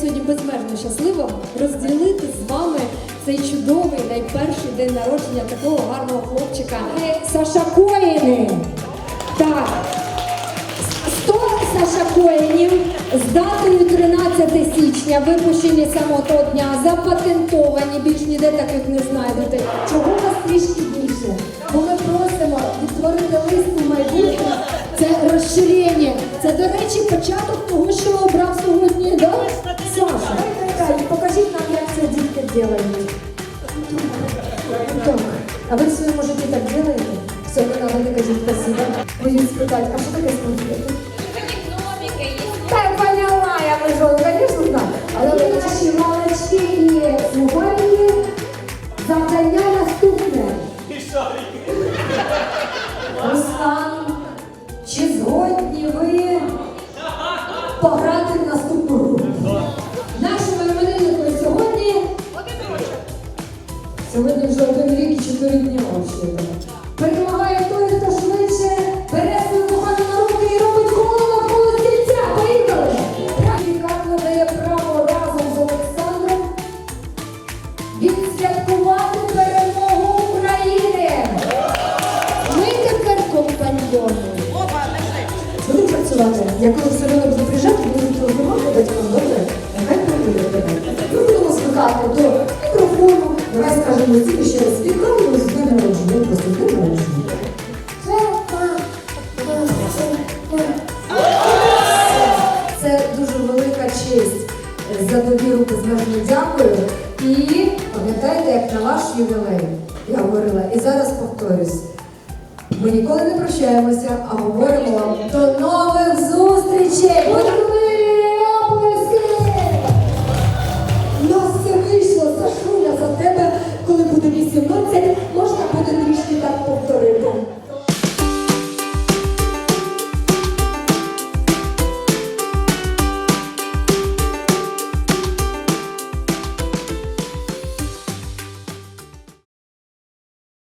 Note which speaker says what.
Speaker 1: сьогодні безмежно щаслива розділити з вами цей чудовий найперший день народження такого гарного хлопчика. Саша Коїни. Так. 100 Саша Коїнів з датою 13 січня, випущені саме того дня, запатентовані, більш ніде таких не знайдете. Чого вас трішки більше? Бо ми просимо відтворити лист майбутнє. Це розширення. Це, до речі, початок того, що обрав сьогодні, Так, а вы в своем мужике так делаете? Все, когда надо, не спасибо. Боюсь испытать. а что такое смотрите? Взагалі. Перемагає той, хто швидше бере свою кохану на руки і робить коло навколо стільця. Поїхали! Практикат надає право разом з Олександром відсвяткувати перемогу України. Ми тепер компаньйони. Будемо працювати. Я коли все одно приїжджати, буду добре? Нехай приїде. Ми будемо звикати до мікрофону. Давай скажемо тільки ще раз велика честь за довіру безмежно дякую. І пам'ятаєте, як на ваш ювілей я говорила, і зараз повторюсь. Ми ніколи не прощаємося, а говоримо вам до нових зустрічей!